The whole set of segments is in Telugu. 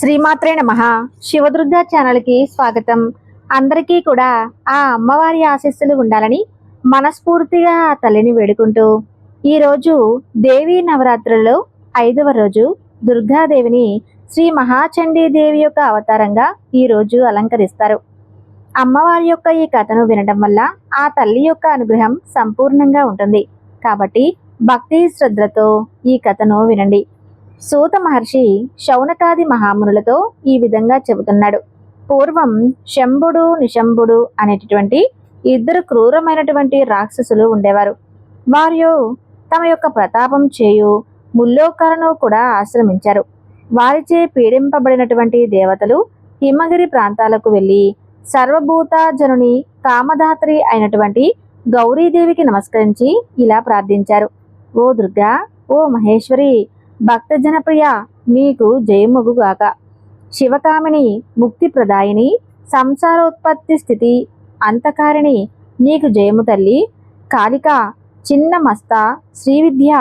శ్రీమాత్రే నమ. శివదుర్గ ఛానల్కి స్వాగతం. అందరికీ కూడా ఆ అమ్మవారి ఆశీస్సులు ఉండాలని మనస్ఫూర్తిగా ఆ తల్లిని వేడుకుంటూ ఈరోజు దేవీ నవరాత్రులలో ఐదవ రోజు దుర్గాదేవిని శ్రీ మహాచండీదేవి యొక్క అవతారంగా ఈరోజు అలంకరిస్తారు. అమ్మవారి యొక్క ఈ కథను వినడం వల్ల ఆ తల్లి యొక్క అనుగ్రహం సంపూర్ణంగా ఉంటుంది. కాబట్టి భక్తి శ్రద్ధతో ఈ కథను వినండి. సూత మహర్షి శౌనకాది మహామునులతో ఈ విధంగా చెబుతున్నాడు. పూర్వం శంభుడు నిశంభుడు అనేటటువంటి ఇద్దరు క్రూరమైనటువంటి రాక్షసులు ఉండేవారు. వారు తమ యొక్క ప్రతాపం చేయు ముల్లోకాలను కూడా ఆశ్రమించారు. వారిచే పీడింపబడినటువంటి దేవతలు హిమగిరి ప్రాంతాలకు వెళ్ళి సర్వభూత జనుని అయినటువంటి గౌరీదేవికి నమస్కరించి ఇలా ప్రార్థించారు. ఓ దుర్గా ఓ మహేశ్వరి భక్త జనప్రియ నీకు జయముగుగాక శివకామిని ముక్తిప్రదాయిని సంసారోత్పత్తి స్థితి అంతకారిణి నీకు జయము తల్లి. కాళిక చిన్న మస్త శ్రీవిద్య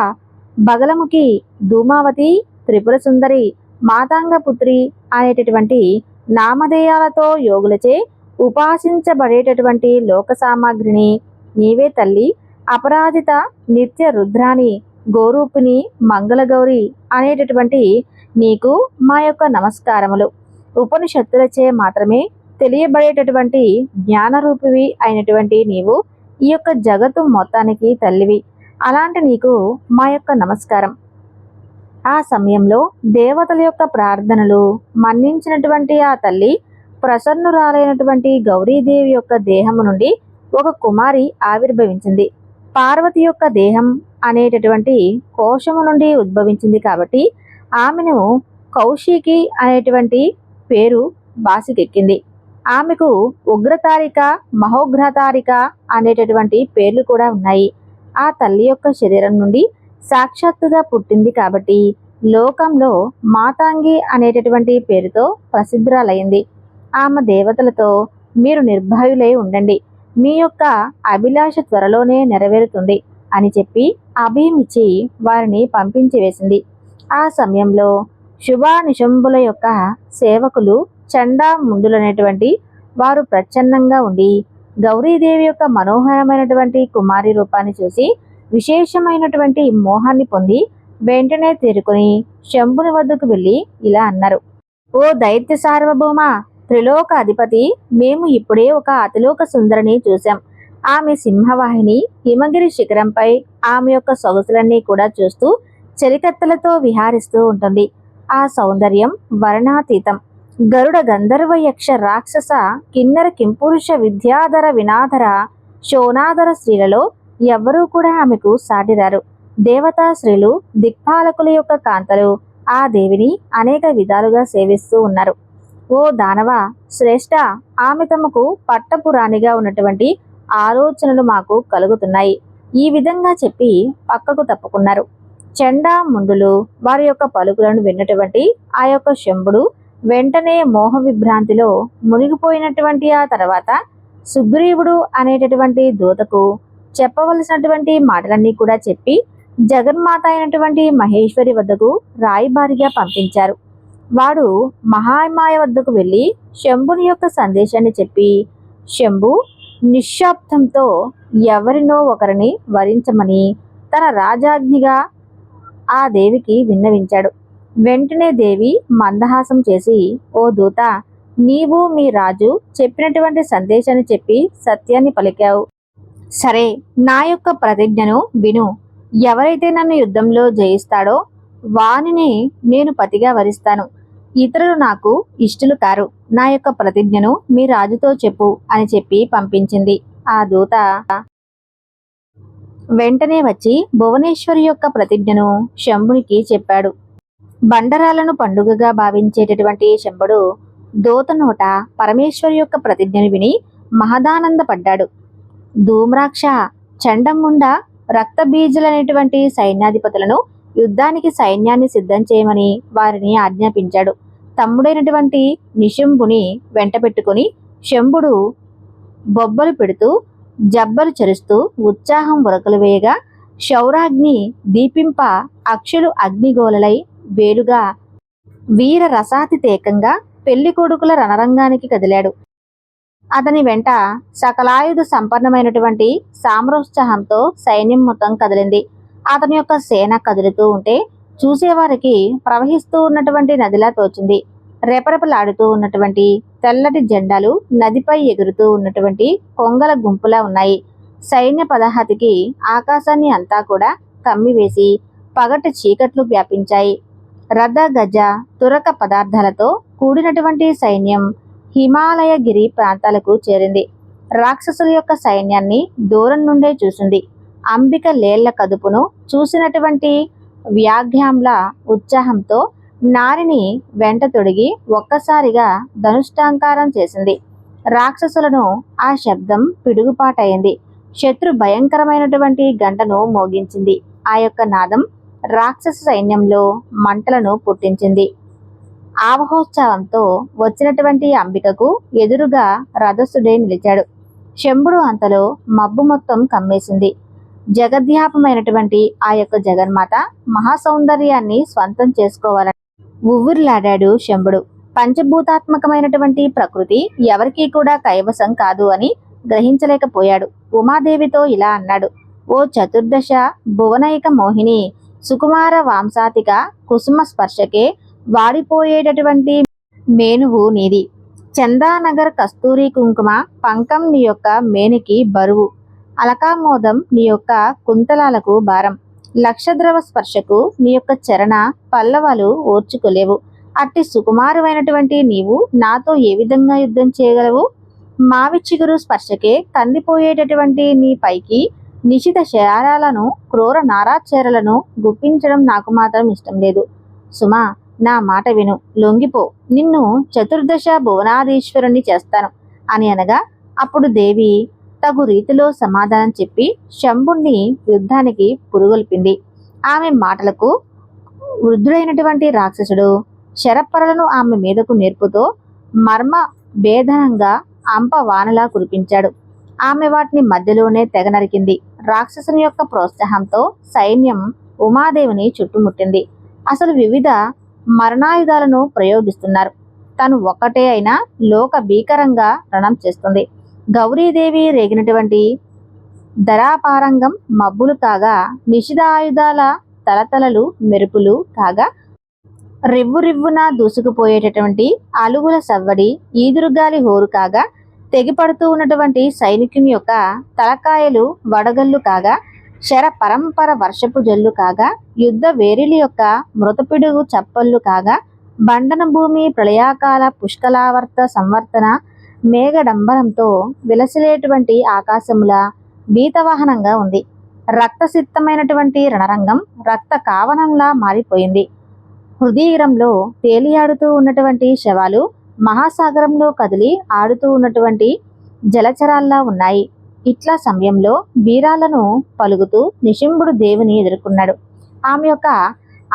బగలముఖి ధూమావతి త్రిపుర సుందరి మాతాంగపుత్రి అనేటటువంటి నామధేయాలతో యోగులచే ఉపాసించబడేటటువంటి లోక సామాగ్రిని నీవే తల్లి. అపరాజిత నిత్య రుద్రాని గోరూపిణి మంగళగౌరి అనేటటువంటి నీకు మా యొక్క నమస్కారములు. ఉపనిషత్తులచే మాత్రమే తెలియబడేటటువంటి జ్ఞానరూపివి అయినటువంటి నీవు ఈ యొక్క జగత్తు మొత్తానికి తల్లివి. అలాంటి నీకు మా యొక్క నమస్కారం. ఆ సమయంలో దేవతల యొక్క ప్రార్థనలు మన్నించినటువంటి ఆ తల్లి ప్రసన్నురాలైనటువంటి గౌరీదేవి యొక్క దేహము నుండి ఒక కుమారి ఆవిర్భవించింది. పార్వతి యొక్క దేహం అనేటటువంటి కోశము నుండి ఉద్భవించింది కాబట్టి ఆమెను కౌశికి అనేటువంటి పేరు బాసికెక్కింది. ఆమెకు ఉగ్రతారిక మహోగ్రతారిక అనేటటువంటి పేర్లు కూడా ఉన్నాయి. ఆ తల్లి యొక్క శరీరం నుండి సాక్షాత్తుగా పుట్టింది కాబట్టి లోకంలో మాతాంగి అనేటటువంటి పేరుతో ప్రసిద్ధురాలైంది. ఆమె దేవతలతో మీరు నిర్భయులై ఉండండి. మీ యొక్క అభిలాష త్వరలోనే నెరవేరుతుంది అని చెప్పి అభయమిచ్చి వారిని పంపించి వేసింది. ఆ సమయంలో శుభానిశంభుల యొక్క సేవకులు చండా ముందులనేటువంటి వారు ప్రచ్ఛన్నంగా ఉండి గౌరీదేవి యొక్క మనోహరమైనటువంటి కుమారి రూపాన్ని చూసి విశేషమైనటువంటి మోహాన్ని పొంది వెంటనే తేరుకొని శంభుని వద్దకు వెళ్ళి ఇలా అన్నారు. ఓ దైత్య సార్వభౌమ త్రిలోక అధిపతి మేము ఇప్పుడే ఒక అతిలోక సుందరిని చూశాం. ఆమె సింహవాహిని హిమగిరి శిఖరంపై ఆమె యొక్క సొగసులన్నీ కూడా చూస్తూ చెలికత్తలతో విహారిస్తూ ఉంటుంది. ఆ సౌందర్యం వర్ణాతీతం. గరుడ గంధర్వ యక్ష రాక్షస కిన్నర కింపురుష విద్యాధర వినాధర శోనాధర స్త్రీలలో ఎవ్వరూ కూడా ఆమెకు సాటిరారు. దేవతా స్త్రీలు దిక్పాలకుల యొక్క కాంతలు ఆ దేవిని అనేక విధాలుగా సేవిస్తూ ఉన్నారు. ఓ దానవ శ్రేష్ట ఆమె తమకు పట్టపురాణిగా ఉన్నటువంటి ఆలోచనలు మాకు కలుగుతున్నాయి. ఈ విధంగా చెప్పి పక్కకు తప్పుకున్నారు. చెండా ముండులు వారి యొక్క పలుకులను విన్నటువంటి ఆ యొక్క శంభుడు వెంటనే మోహ విభ్రాంతిలో మునిగిపోయినటువంటి ఆ తర్వాత సుగ్రీవుడు అనేటటువంటి దూతకు చెప్పవలసినటువంటి మాటలన్నీ కూడా చెప్పి జగన్మాత అయినటువంటి మహేశ్వరి వద్దకు రాయిబారిగా పంపించారు. వాడు మహామాయ వద్దకు వెళ్ళి శంభుని యొక్క సందేశాన్ని చెప్పి శంభు నిశ్శబ్దంతో ఎవరినో ఒకరిని వరించమని తన రాజాజ్ఞిగా ఆ దేవికి విన్నవించాడు. వెంటనే దేవి మందహాసం చేసి ఓ దూత నీవు మీ రాజు చెప్పినటువంటి సందేశాన్ని చెప్పి సత్యాన్ని పలికావు. సరే నా యొక్క ప్రతిజ్ఞను విను. ఎవరైతే నన్ను యుద్ధంలో జయిస్తాడో వానిని నేను పతిగా వరిస్తాను. ఇతరులు నాకు ఇష్టలు కారు. నా యొక్క ప్రతిజ్ఞను మీ రాజుతో చెప్పు అని చెప్పి పంపించింది. ఆ దూత వెంటనే వచ్చి భువనేశ్వరి యొక్క ప్రతిజ్ఞను శంభునికి చెప్పాడు. బండరాలను పండుగగా భావించేటటువంటి శంభుడు దూత నోట పరమేశ్వరి యొక్క ప్రతిజ్ఞను విని మహదానందపడ్డాడు. ధూమ్రాక్ష చండముండ రక్తబీజులనేటువంటి సైన్యాధిపతులను యుద్ధానికి సైన్యాన్ని సిద్ధం చేయమని వారిని ఆజ్ఞాపించాడు. తమ్ముడైనటువంటి నిశంభుని వెంట పెట్టుకుని శంభుడు బొబ్బలు పెడుతూ జబ్బలు చరుస్తూ ఉత్సాహం ఉరకలు వేయగా శౌరాగ్ని దీపింప అక్షులు అగ్నిగోలలై వేలుగా వీర రసాతితేకంగా పెళ్ళి కొడుకుల రణరంగానికి కదిలాడు. అతని వెంట సకలాయుధ సంపన్నమైనటువంటి సామ్రోత్సాహంతో సైన్యం మొత్తం కదిలింది. అతని యొక్క సేన కదులుతూ ఉంటే చూసేవారికి ప్రవహిస్తూ ఉన్నటువంటి నదిలా తోచింది. రెపరెపలాడుతూ ఉన్నటువంటి తెల్లటి జెండాలు నదిపై ఎగురుతూ ఉన్నటువంటి కొంగల గుంపులా ఉన్నాయి. సైన్య పదహతికి ఆకాశాన్ని అంతా కూడా కమ్మివేసి పగటి చీకట్లు వ్యాపించాయి. రథ గజ తురక పదార్థాలతో కూడినటువంటి సైన్యం హిమాలయగిరి ప్రాంతాలకు చేరింది. రాక్షసుల యొక్క సైన్యాన్ని దూరం నుండే చూసింది. అంబిక లేళ్ళ కదుపును చూసినటువంటి వ్యాఘ్యాంల ఉత్సాహంతో నారిని వెంట తొడిగి ఒక్కసారిగా ధనుష్టాంకారం చేసింది. రాక్షసులను ఆ శబ్దం పిడుగుపాటైంది. శత్రు భయంకరమైనటువంటి గంటను మోగించింది. ఆ యొక్క నాదం రాక్షస సైన్యంలో మంటలను పుట్టించింది. ఆవహోత్సవంతో వచ్చినటువంటి అంబికకు ఎదురుగా రథస్సుడే నిలిచాడు. శంభుడు అంతలో మబ్బు మొత్తం కమ్మేసింది. జగద్యాపమైనటువంటి ఆ యొక్క జగన్మాత మహాసౌందర్యాన్ని స్వంతం చేసుకోవాలని ఉవ్వుర్లాడాడు శంభుడు. పంచభూతాత్మకమైనటువంటి ప్రకృతి ఎవరికీ కూడా కైవసం కాదు అని గ్రహించలేకపోయాడు. ఉమాదేవితో ఇలా అన్నాడు ఓ చతుర్దశ భువనైక మోహిని సుకుమార వాంసాతిక కుసుమ స్పర్శకే వాడిపోయేటటువంటి మేనువు నీది. చందానగర్ కస్తూరి కుంకుమ పంకం నీ యొక్క మేనికి బరువు. అలకామోదం నీ యొక్క కుంతలాలకు భారం. లక్షద్రవ స్పర్శకు నీ యొక్క చరణ పల్లవాలు ఓర్చుకోలేవు. అట్టి సుకుమారమైనటువంటి నీవు నాతో ఏ విధంగా యుద్ధం చేయగలవు? మావి చిగురు స్పర్శకే కందిపోయేటటువంటి నీ పైకి నిశిత శయారాలను క్రూర నారాచరలను గుప్పించడం నాకు మాత్రం ఇష్టం లేదు. సుమా నా మాట విను. లొంగిపో. నిన్ను చతుర్దశ భువనాధీశ్వరుణ్ణి చేస్తాను. అని అనగా అప్పుడు దేవి తగు రీతిలో సమాధానం చెప్పి శంభుణ్ణి యుద్ధానికి పురుగొల్పింది. ఆమె మాటలకు వృద్ధుడైనటువంటి రాక్షసుడు శరపరలను ఆమె మీదకు నేర్పుతో మర్మ భేదనంగా అంప వానలా కురిపించాడు. ఆమె వాటిని మధ్యలోనే తెగ నరికింది. రాక్షసుని యొక్క ప్రోత్సాహంతో సైన్యం ఉమాదేవిని చుట్టుముట్టింది. అసలు వివిధ మరణాయుధాలను ప్రయోగిస్తున్నారు. తను ఒక్కటే అయినా లోక భీకరంగా రణం చేస్తుంది. గౌరీదేవి రేగినటువంటి ధరాపారంగం మబ్బులు కాగా నిషిధ ఆయుధాల తలతలలు మెరుపులు కాగా రివ్వు రివ్వున దూసుకుపోయేటటువంటి అలుగుల సవ్వడి ఈదురుగాలి హోరు కాగా తెగిపడుతూ ఉన్నటువంటి సైనికుని యొక్క తలకాయలు వడగళ్ళు కాగా శర పరంపర వర్షపు జల్లు కాగా యుద్ధ వేరిలి యొక్క మృతపిడుగు చప్పళ్ళు కాగా బండన భూమి ప్రళయాకాల పుష్కలావర్త సంవర్తన మేఘడంబరంతో విలసిలేటువంటి ఆకాశముల భీతవాహనంగా ఉంది. రక్తసిద్ధమైనటువంటి రణరంగం రక్త కావనంలా మారిపోయింది. హృదయరంలో తేలియాడుతూ ఉన్నటువంటి శవాలు మహాసాగరంలో కదిలి ఆడుతూ ఉన్నటువంటి జలచరాల్లా ఉన్నాయి. ఇట్లా సమయంలో బీరాలను పలుకుతూ నిశింబుడు దేవుని ఎదుర్కొన్నాడు. ఆమె యొక్క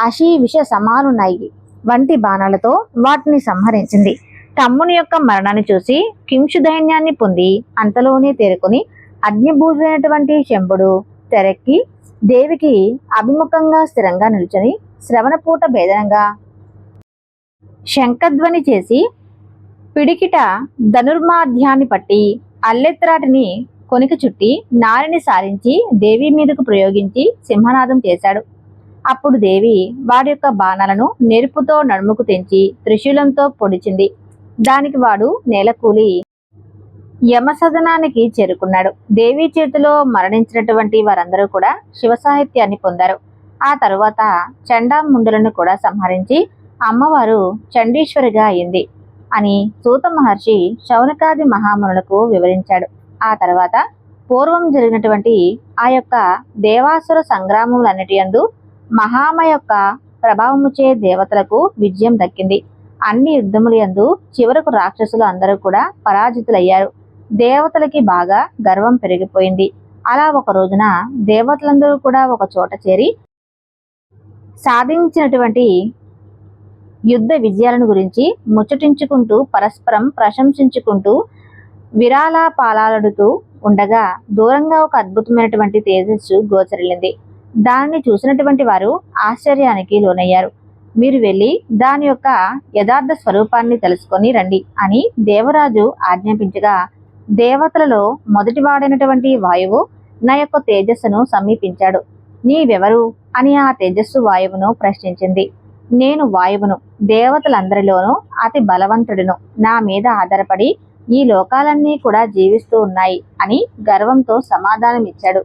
అశీ విష సమానున్నాయి వంటి బాణాలతో వాటిని సంహరించింది. తమ్ముని యొక్క మరణాన్ని చూసి కింషు దైన్యాన్ని పొంది అంతలోనే తేరుకొని అగ్నిభూజైనటువంటి శంభుడు తెరక్కి దేవికి అభిముఖంగా స్థిరంగా నిలుచని శ్రవణపూట భేదనంగా శంఖధ్వని చేసి పిడికిట ధనుర్మాధ్యాన్ని పట్టి అల్లెత్రాటిని కొనికి చుట్టి నారిని సారించి దేవి మీదకు ప్రయోగించి సింహనాదం చేశాడు. అప్పుడు దేవి వాడి యొక్క బాణాలను నెరుపుతో నడుముకు తెంచి త్రిశూలంతో పొడిచింది. దానికి వాడు నేలకూలి. యమసదనానికి చేరుకున్నాడు. దేవి చేతిలో మరణించినటువంటి వారందరూ కూడా శివ సాహిత్యాన్ని పొందారు. ఆ తరువాత చండాముండులను కూడా సంహరించి అమ్మవారు చండీశ్వరిగా అయింది అని సూత మహర్షి శౌనకాది మహామునులకు వివరించాడు. ఆ తర్వాత పూర్వం జరిగినటువంటి ఆ యొక్క దేవాసుర సంగ్రామములన్నిటి యందు మహామ యొక్క ప్రభావముచే దేవతలకు విజయం దక్కింది. అన్ని యుద్ధముల యందు చివరకు రాక్షసులు అందరూ కూడా పరాజితులయ్యారు. దేవతలకి బాగా గర్వం పెరిగిపోయింది. అలా ఒక రోజున దేవతలందరూ కూడా ఒక చోట చేరి సాధించినటువంటి యుద్ధ విజయాలను గురించి ముచ్చటించుకుంటూ పరస్పరం ప్రశంసించుకుంటూ విరాళాపాలాడుతూ ఉండగా దూరంగా ఒక అద్భుతమైనటువంటి తేజస్సు గోచరిల్లింది. దానిని చూసినటువంటి వారు ఆశ్చర్యానికి లోనయ్యారు. మీరు వెళ్ళి దాని యొక్క యథార్థ స్వరూపాన్ని తెలుసుకొని రండి అని దేవరాజు ఆజ్ఞాపించగా దేవతలలో మొదటివాడైనటువంటి వాయువు నా యొక్క తేజస్సును సమీపించాడు. నీవెవరు? అని ఆ తేజస్సు వాయువును ప్రశ్నించింది. నేను వాయువును దేవతలందరిలోనూ అతి బలవంతుడును. నా మీద ఆధారపడి ఈ లోకాలన్నీ కూడా జీవిస్తూ ఉన్నాయి అని గర్వంతో సమాధానమిచ్చాడు.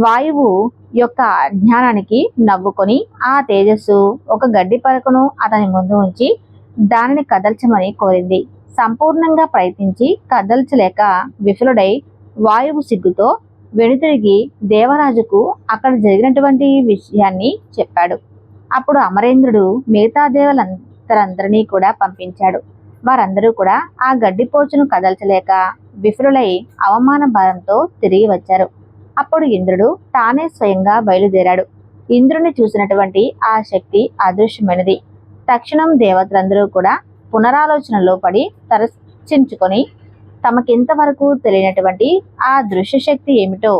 వాయువు యొక్క అజ్ఞానానికి నవ్వుకొని ఆ తేజస్సు ఒక గడ్డి పరకను అతని ముందు ఉంచి దానిని కదల్చమని కోరింది. సంపూర్ణంగా ప్రయత్నించి కదల్చలేక విఫలుడై వాయువు సిగ్గుతో వెనుతిరిగి దేవరాజుకు అక్కడ జరిగినటువంటి విషయాన్ని చెప్పాడు. అప్పుడు అమరేంద్రుడు మిగతా దేవలందరందరినీ కూడా పంపించాడు. వారందరూ కూడా ఆ గడ్డిపోచును కదల్చలేక విఫలులై అవమాన భారంతో తిరిగి వచ్చారు. అప్పుడు ఇంద్రుడు తానే స్వయంగా బయలుదేరాడు. ఇంద్రుని చూసినటువంటి ఆ శక్తి అదృశ్యమైనది. తక్షణం దేవతలందరూ కూడా పునరాలోచనలో పడి తరచించుకొని తమకింతవరకు తెలియనటువంటి ఆ దృశ్య శక్తి ఏమిటో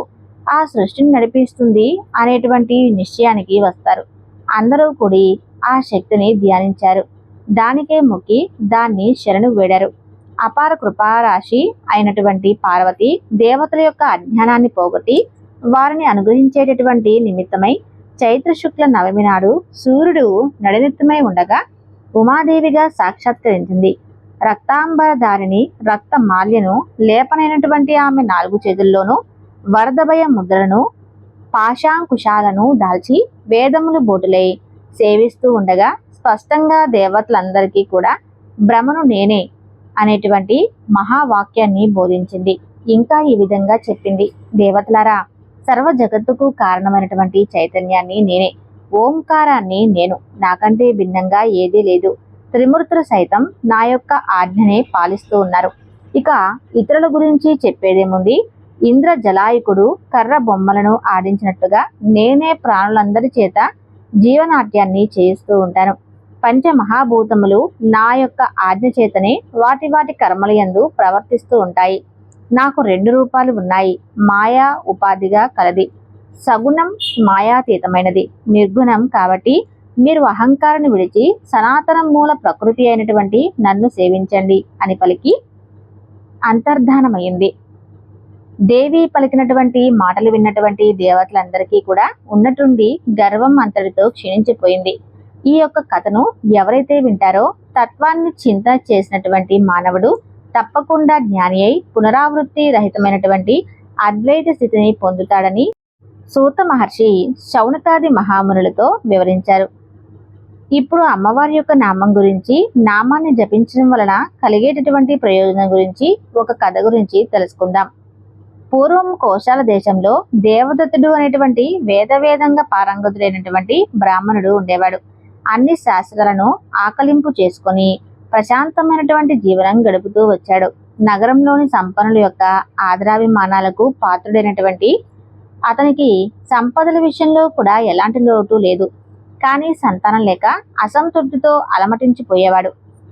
ఆ సృష్టిని నడిపిస్తుంది అనేటువంటి నిశ్చయానికి వస్తారు. అందరూ కూడి ఆ శక్తిని ధ్యానించారు. దానికే మొక్కి దాన్ని శరణు వేడారు. అపార కృపారాశి అయినటువంటి పార్వతి దేవతల యొక్క అజ్ఞానాన్ని పోగొట్టి వారిని అనుగ్రహించేటటువంటి నిమిత్తమై చైత్ర శుక్ల నవమి నాడు సూర్యుడు నడినిత్తమై ఉండగా ఉమాదేవిగా సాక్షాత్కరించింది. రక్తాంబరధారిని రక్త మాల్యను లేపనైనటువంటి ఆమె నాలుగు చేతుల్లోనూ వరదభయ ముద్రను పాశాంకుశాలను దాల్చి వేదములు బోటులై సేవిస్తూ ఉండగా స్పష్టంగా దేవతలందరికీ కూడా భ్రమను నేనే అనేటువంటి మహావాక్యాన్ని బోధించింది. ఇంకా ఈ విధంగా చెప్పింది. దేవతలారా సర్వ జగత్తుకు కారణమైనటువంటి చైతన్యాన్ని నేనే. ఓంకారాన్ని నేను. నాకంటే భిన్నంగా ఏదీ లేదు. త్రిమూర్తులు సైతం నా యొక్క ఆజ్ఞనే పాలిస్తూ ఉన్నారు. ఇక ఇతరుల గురించి చెప్పేదేముంది ఇంద్ర జలాయుకుడు కర్ర బొమ్మలను ఆడించినట్టుగా నేనే ప్రాణులందరి చేత జీవనాట్యాన్ని చేయిస్తూ ఉంటాను. పంచ మహాభూతములు నా యొక్క ఆజ్ఞ చేతనే వాటి వాటి కర్మలయందు ప్రవర్తిస్తూ ఉంటాయి. నాకు రెండు రూపాలు ఉన్నాయి. మాయా ఉపాధిగా కలది. సగుణం మాయాతీతమైనది. నిర్గుణం కాబట్టి మీరు అహంకారాన్ని విడిచి సనాతన మూల ప్రకృతి అయినటువంటి నన్ను సేవించండి అని పలికి అంతర్ధానమైంది దేవి పలికినటువంటి మాటలు విన్నటువంటి దేవతలందరికీ కూడా ఉన్నట్టుండి గర్వం అంతటితో క్షీణించిపోయింది. ఈ యొక్క కథను ఎవరైతే వింటారో తత్వాన్ని చింత చేసినటువంటి మానవుడు తప్పకుండా జ్ఞాని అయి పునరావృత్తి రహితమైనటువంటి అద్వైత స్థితిని పొందుతాడని సూత మహర్షి శౌనకాది మహామునులతో వివరించారు. ఇప్పుడు అమ్మవారి యొక్క నామం గురించి నామాన్ని జపించడం వలన కలిగేటటువంటి ప్రయోజనం గురించి ఒక కథ గురించి తెలుసుకుందాం. పూర్వం కోశాల దేశంలో దేవదత్తుడు అనేటువంటి వేదవేదంగా పారంగతుడైనటువంటి బ్రాహ్మణుడు ఉండేవాడు. అన్ని శాస్త్రాలను ఆకలింపు చేసుకొని ప్రశాంతమైనటువంటి జీవనం గడుపుతూ వచ్చాడు. నగరంలోని సంపన్నుల యొక్క ఆదరాభిమానాలకు పాత్రుడైనటువంటి అతనికి సంపదల విషయంలో కూడా ఎలాంటి లోటు లేదు. కానీ సంతానం లేక అసంతృప్తితో అలమటించిపోయేవాడు.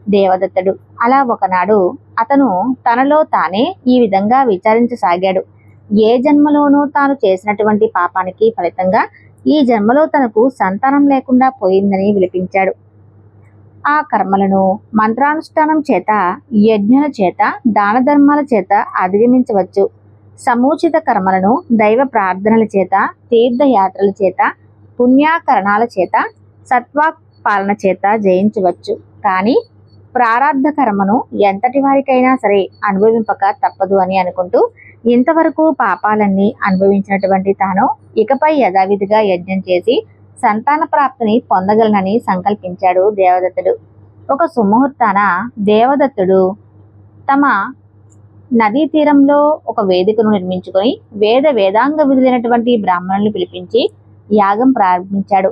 దేవదత్తుడు అలా ఒకనాడు అతను తనలో తానే ఈ విధంగా విచారించసాగాడు. ఏ జన్మలోనూ తాను చేసినటువంటి పాపానికి ఫలితంగా ఈ జన్మలో తనకు సంతానం లేకుండా పోయిందని విలిపించాడు. ఆ కర్మలను మంత్రానుష్ఠానం చేత యజ్ఞుల చేత దాన ధర్మాల చేత అధిగమించవచ్చు. సముచిత కర్మలను దైవ ప్రార్థనల చేత తీర్థయాత్రల చేత పుణ్యాకరణాల చేత సత్వా పాలన చేత జయించవచ్చు. కానీ ప్రారాబ్ధ కర్మను ఎంతటి వారికైనా సరే అనుభవింపక తప్పదు అని అనుకుంటూ ఇంతవరకు పాపాలన్నీ అనుభవించినటువంటి తాను ఇకపై యథావిధిగా యజ్ఞం చేసి సంతాన ప్రాప్తిని పొందగలనని సంకల్పించాడు దేవదత్తుడు. ఒక సుముహూర్తాన దేవదత్తుడు తమ నదీ తీరంలో ఒక వేదికను నిర్మించుకొని వేద వేదాంగ విధులైనటువంటి బ్రాహ్మణులను పిలిపించి యాగం ప్రారంభించాడు.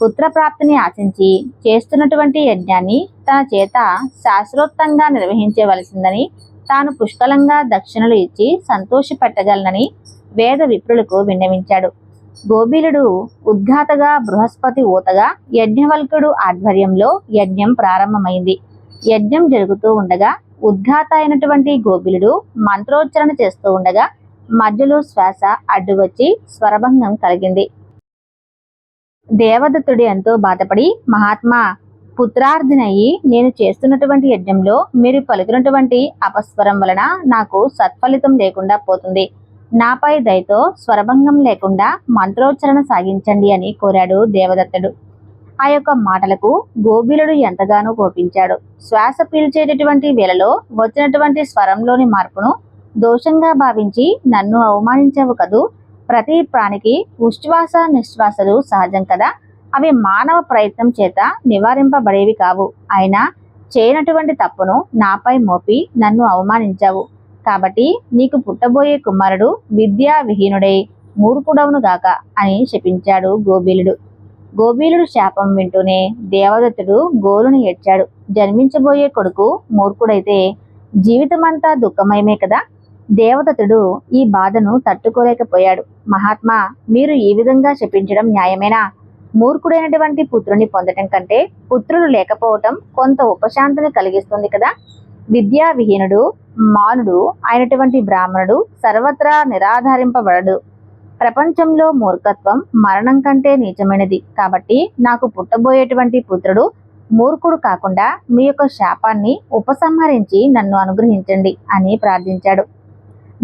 పుత్ర ప్రాప్తిని ఆశించి చేస్తున్నటువంటి యజ్ఞాన్ని తన చేత శాస్త్రోక్తంగా నిర్వహించవలసిందని తాను పుష్కలంగా దక్షిణలు ఇచ్చి సంతోషపెట్టగలనని వేద విప్రులకు విన్నవించాడు. గోబిలుడు ఉద్ఘాతగా బృహస్పతి ఊతగా యజ్ఞవల్కుడు ఆధ్వర్యంలో యజ్ఞం ప్రారంభమైంది. యజ్ఞం జరుగుతూ ఉండగా ఉద్ఘాత అయినటువంటి గోబిలుడు మంత్రోచ్చరణ చేస్తూ ఉండగా మధ్యలో శ్వాస అడ్డు వచ్చి స్వరభంగం కలిగింది. దేవదత్తుడు ఎంతో బాధపడి మహాత్మా పుత్రార్థినయ్యి నేను చేస్తున్నటువంటి యజ్ఞంలో మీరు పలుకున్నటువంటి అపస్వరం వలన నాకు సత్ఫలితం లేకుండా పోతుంది. నాపై దయతో స్వరభంగం లేకుండా మంత్రోచ్చరణ సాగించండి అని కోరాడు దేవదత్తుడు. ఆ యొక్క మాటలకు గోబిలుడు ఎంతగానో కోపించాడు. శ్వాస పీల్చేటటువంటి వేళలో వచ్చినటువంటి స్వరంలోని మార్పును దోషంగా భావించి నన్ను అవమానించవు కదూ? ప్రతి ప్రాణికి ఉచ్ఛ్వాస నిశ్వాసలు సహజం కదా? అవి మానవ ప్రయత్నం చేత నివారింపబడేవి కావు. అయినా చేయనటువంటి తప్పును నాపై మోపి నన్ను అవమానించావు. కాబట్టి నీకు పుట్టబోయే కుమారుడు విద్యా విహీనుడై మూర్ఖుడవును గాక అని శపించాడు గోబీలుడు. గోబీలుడు శాపం వింటూనే దేవదత్తుడు గోలును ఏడ్చాడు. జన్మించబోయే కొడుకు మూర్ఖుడైతే జీవితమంతా దుఃఖమయమే కదా? దేవదత్తుడు ఈ బాధను తట్టుకోలేకపోయాడు. మహాత్మా మీరు ఈ విధంగా శపించడం న్యాయమేనా? మూర్ఖుడైనటువంటి పుత్రుని పొందటం కంటే పుత్రులు లేకపోవటం కొంత ఉపశాంతిని కలిగిస్తుంది కదా? విద్యా విహీనుడు మానుడు అయినటువంటి బ్రాహ్మణుడు సర్వత్రా నిరాధారింపబడడు. ప్రపంచంలో మూర్ఖత్వం మరణం కంటే నీచమైనది. కాబట్టి నాకు పుట్టబోయేటువంటి పుత్రుడు మూర్ఖుడు కాకుండా మీ యొక్క శాపాన్ని ఉపసంహరించి నన్ను అనుగ్రహించండి అని ప్రార్థించాడు.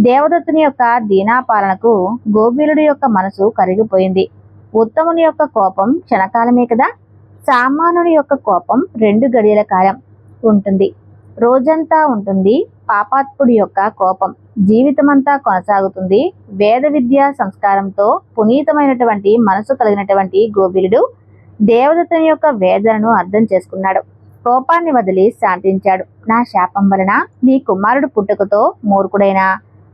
దేవదత్తుని యొక్క దీనాపాలనకు గోబీలుడి యొక్క మనసు కరిగిపోయింది. ఉత్తముని యొక్క కోపం క్షణకాలమే కదా సామానుని యొక్క కోపం రెండు గడియల కాలం ఉంటుంది. రోజంతా ఉంటుంది పాపాత్ముడి యొక్క కోపం. జీవితమంతా కొనసాగుతుంది. వేద విద్యా సంస్కారంతో పునీతమైనటువంటి మనసు కలిగినటువంటి గోబిలుడు దేవదత్తుని యొక్క వేదనను అర్థం చేసుకున్నాడు. కోపాన్ని వదిలి శాంతించాడు. నా శాపం వలన నీ కుమారుడు పుట్టుకతో మూర్ఖుడైన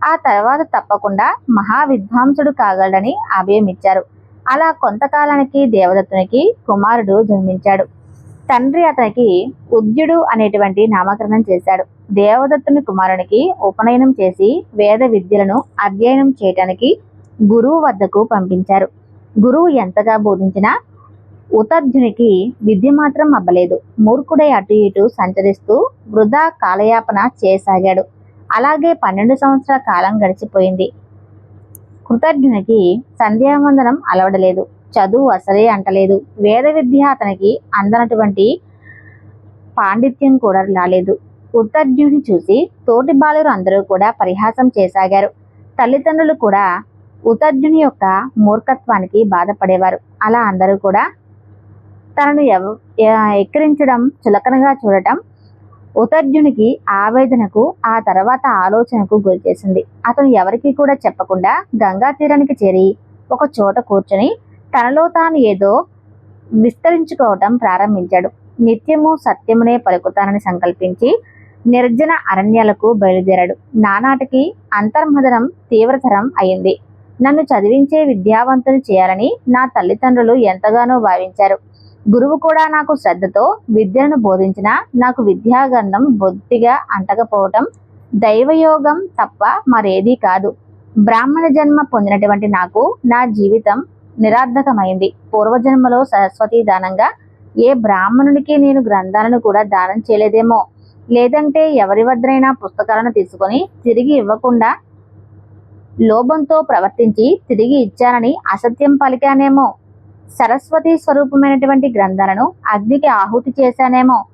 ఆ తర్వాత తప్పకుండా మహావిద్వాంసుడు కాగలడని అభయమిచ్చారు అలా కొంతకాలానికి దేవదత్తునికి కుమారుడు జన్మించాడు. తండ్రి అతనికి ఉద్యుడు అనేటువంటి నామకరణం చేశాడు. దేవదత్తుని కుమారునికి ఉపనయనం చేసి వేద విద్యలను అధ్యయనం చేయటానికి గురువు వద్దకు పంపించారు. గురువు ఎంతగా బోధించినా ఉతర్జునికి విద్య మాత్రం అబ్బలేదు. మూర్ఖుడై అటు ఇటు సంచరిస్తూ వృధా కాలయాపన చేయసాగాడు. అలాగే పన్నెండు సంవత్సరాల కాలం గడిచిపోయింది. కృతజ్ఞునికి సంధ్యావందనం అలవడలేదు. చదువు అసలే అంటలేదు. వేద విద్య అతనికి అందనటువంటి పాండిత్యం కూడా రాలేదు. ఉత్తర్జుని చూసి తోటి బాలురు అందరూ కూడా పరిహాసం చేసాగారు. తల్లిదండ్రులు కూడా ఉతర్జుని యొక్క మూర్ఖత్వానికి బాధపడేవారు. అలా అందరూ కూడా తనను ఎవ ఎక్కిరించడం చులకనగా చూడటం ఉతర్జునికి ఆవేదనకు ఆ తర్వాత ఆలోచనకు గురి చేసింది. అతను ఎవరికి కూడా చెప్పకుండా గంగా తీరానికి చేరి ఒక చోట కూర్చొని తనలో తాను ఏదో విస్తరించుకోవటం ప్రారంభించాడు. నిత్యము సత్యమునే పలుకుతానని సంకల్పించి నిర్జన అరణ్యాలకు బయలుదేరాడు. నానాటికి అంతర్మదనం తీవ్రతరం అయింది. నన్ను చదివించే విద్యావంతుని చేయాలని నా తల్లిదండ్రులు ఎంతగానో భావించారు. గురువు కూడా నాకు శ్రద్ధతో విద్యను బోధించిన నాకు విద్యాగంధం బొత్తిగా అంటకపోవటం దైవయోగం తప్ప మరేదీ కాదు. బ్రాహ్మణ జన్మ పొందినటువంటి నాకు నా జీవితం నిరార్థకమైంది పూర్వజన్మలో సరస్వతి దానంగా ఏ బ్రాహ్మణుడికి నేను గ్రంథాలను కూడా దానం చేయలేదేమో. లేదంటే ఎవరి వద్దరైనా పుస్తకాలను తీసుకొని తిరిగి ఇవ్వకుండా లోభంతో ప్రవర్తించి తిరిగి ఇచ్చానని అసత్యం పలికానేమో. సరస్వతి స్వరూపమైనటువంటి గ్రంథాలను అగ్నికి ఆహుతి చేశానేమో.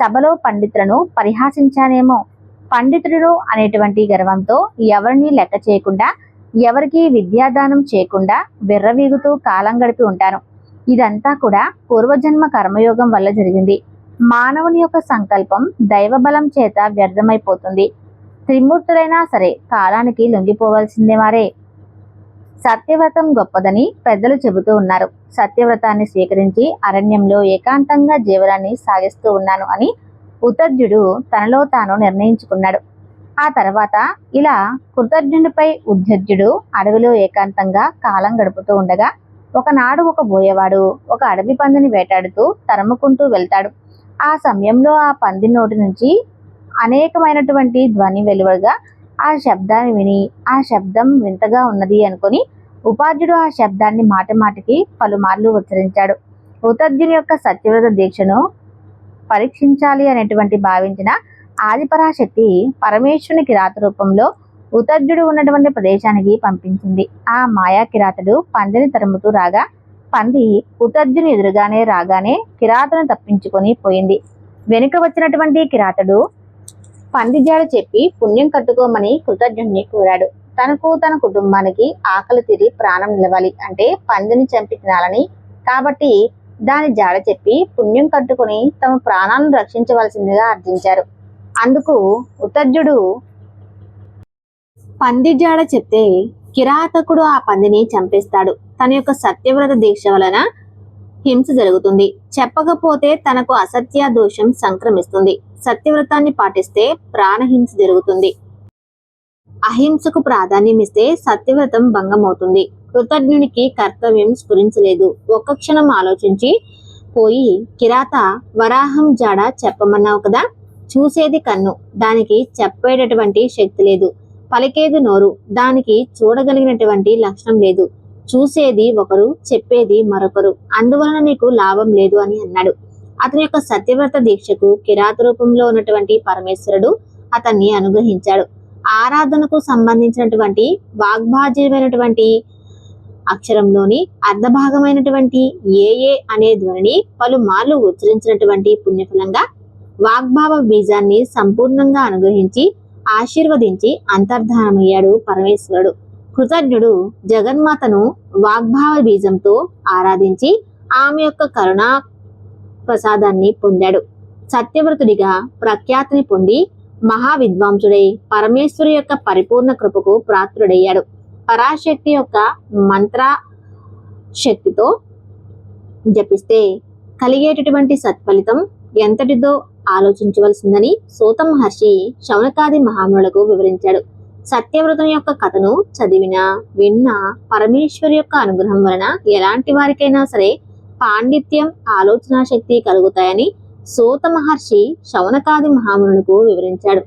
సభలో పండితులను పరిహాసించానేమో. పండితుడు అనేటువంటి గర్వంతో ఎవరిని లెక్క చేయకుండా ఎవరికీ విద్యాదానం చేయకుండా విర్రవీగుతూ కాలం గడిపి ఉంటాను. ఇదంతా కూడా పూర్వజన్మ కర్మయోగం వల్ల జరిగింది. మానవుని యొక్క సంకల్పం దైవబలం చేత వ్యర్థమైపోతుంది. త్రిమూర్తులైనా సరే కాలానికి లొంగిపోవాల్సిందే వారే. సత్యవ్రతం గొప్పదని పెద్దలు చెబుతూ ఉన్నారు. సత్యవ్రతాన్ని స్వీకరించి అరణ్యంలో ఏకాంతంగా జీవనాన్ని సాగిస్తూ ఉన్నాను అని ఉతర్జుడు తనలో తాను నిర్ణయించుకున్నాడు. ఆ తర్వాత ఇలా కృతజ్ఞుడిపై ఉద్ధర్జుడు అడవిలో ఏకాంతంగా కాలం గడుపుతూ ఉండగా ఒకనాడు ఒక బోయేవాడు ఒక అడవి పందిని వేటాడుతూ తరుముకుంటూ వెళ్తాడు. ఆ సమయంలో ఆ పంది నోటి నుంచి అనేకమైనటువంటి ధ్వని వెలువడగా ఆ శబ్దాన్ని విని ఆ శబ్దం వింతగా ఉన్నది అనుకొని ఉపాధ్యుడు ఆ శబ్దాన్ని మాటి మాటికి పలుమార్లు ఉచ్చరించాడు. ఉతర్జుని యొక్క సత్యవ్రత దీక్షను పరీక్షించాలి అనేటువంటి భావించిన ఆదిపరాశక్తి పరమేశ్వరుని కిరాత రూపంలో ఉతర్జుడు ఉన్నటువంటి ప్రదేశానికి పంపించింది. ఆ మాయా కిరాతుడు పందిని తరుముతూ రాగా పంది ఉతర్జుని ఎదురుగానే రాగానే కిరాతను తప్పించుకొని పోయింది. వెనుక వచ్చినటువంటి కిరాతుడు పంది జాడ చెప్పి పుణ్యం కట్టుకోమని కృతజ్ఞుణ్ణి కోరాడు. తనకు తన కుటుంబానికి ఆకలి తీరి ప్రాణం నిలవాలి అంటే పందిని చంపి తినాలని కాబట్టి దాని జాడ చెప్పి పుణ్యం కట్టుకుని తమ ప్రాణాలను రక్షించవలసిందిగా అర్థించారు అందుకు ఉతజ్జుడు పంది జాడ చెప్తే కిరాతకుడు ఆ పందిని చంపేస్తాడు. తన యొక్క సత్యవ్రత దీక్ష వలన హింస జరుగుతుంది. చెప్పకపోతే తనకు అసత్య దోషం సంక్రమిస్తుంది. సత్యవ్రతాన్ని పాటిస్తే ప్రాణహింస జరుగుతుంది. అహింసకు ప్రాధాన్యం ఇస్తే సత్యవ్రతం భంగమవుతుంది. కృతజ్ఞునికి కర్తవ్యం స్ఫురించలేదు. ఒక్క క్షణం ఆలోచించి పోయి కిరాత వరాహం జాడ చెప్పమన్నావు కదా? చూసేది కన్ను. దానికి చెప్పేటటువంటి శక్తి లేదు. పలికేది నోరు. దానికి చూడగలిగినటువంటి లక్షణం లేదు. చూసేది ఒకరు చెప్పేది మరొకరు. అందువలన నీకు లాభం లేదు అని అన్నాడు. అతని యొక్క సత్యవ్రత దీక్షకు కిరాత రూపంలో ఉన్నటువంటి పరమేశ్వరుడు అతన్ని అనుగ్రహించాడు. ఆరాధనకు సంబంధించినటువంటి వాగ్భాజ్యమైనటువంటి అక్షరంలోని అర్ధభాగమైనటువంటి ఏ ఏ అనే ధ్వనిని పలుమార్లు ఉచ్చరించినటువంటి పుణ్యఫలంగా వాగ్భావ బీజాన్ని సంపూర్ణంగా అనుగ్రహించి ఆశీర్వదించి అంతర్ధానమయ్యాడు పరమేశ్వరుడు. కృతజ్ఞుడు జగన్మాతను వాగ్భావ బీజంతో ఆరాధించి ఆమె యొక్క కరుణా ప్రసాదాన్ని పొందాడు. సత్యవ్రతుడిగా ప్రఖ్యాతిని పొంది మహావిద్వాంసుడై పరమేశ్వరు యొక్క పరిపూర్ణ కృపకు ప్రాత్రుడయ్యాడు పరాశక్తి యొక్క మంత్ర శక్తితో జపిస్తే కలిగేటటువంటి సత్ఫలితం ఎంతటిదో ఆలోచించవలసిందని సూత మహర్షి శౌనకాది మహామునులకు వివరించాడు. సత్యవ్రతం యొక్క కథను చదివినా విన్నా పరమేశ్వరి యొక్క అనుగ్రహం వలన ఎలాంటి వారికైనా సరే పాండిత్యం ఆలోచన శక్తి కలుగుతాయని సూత మహర్షి శౌనకాది మహామునులకు వివరించాడు.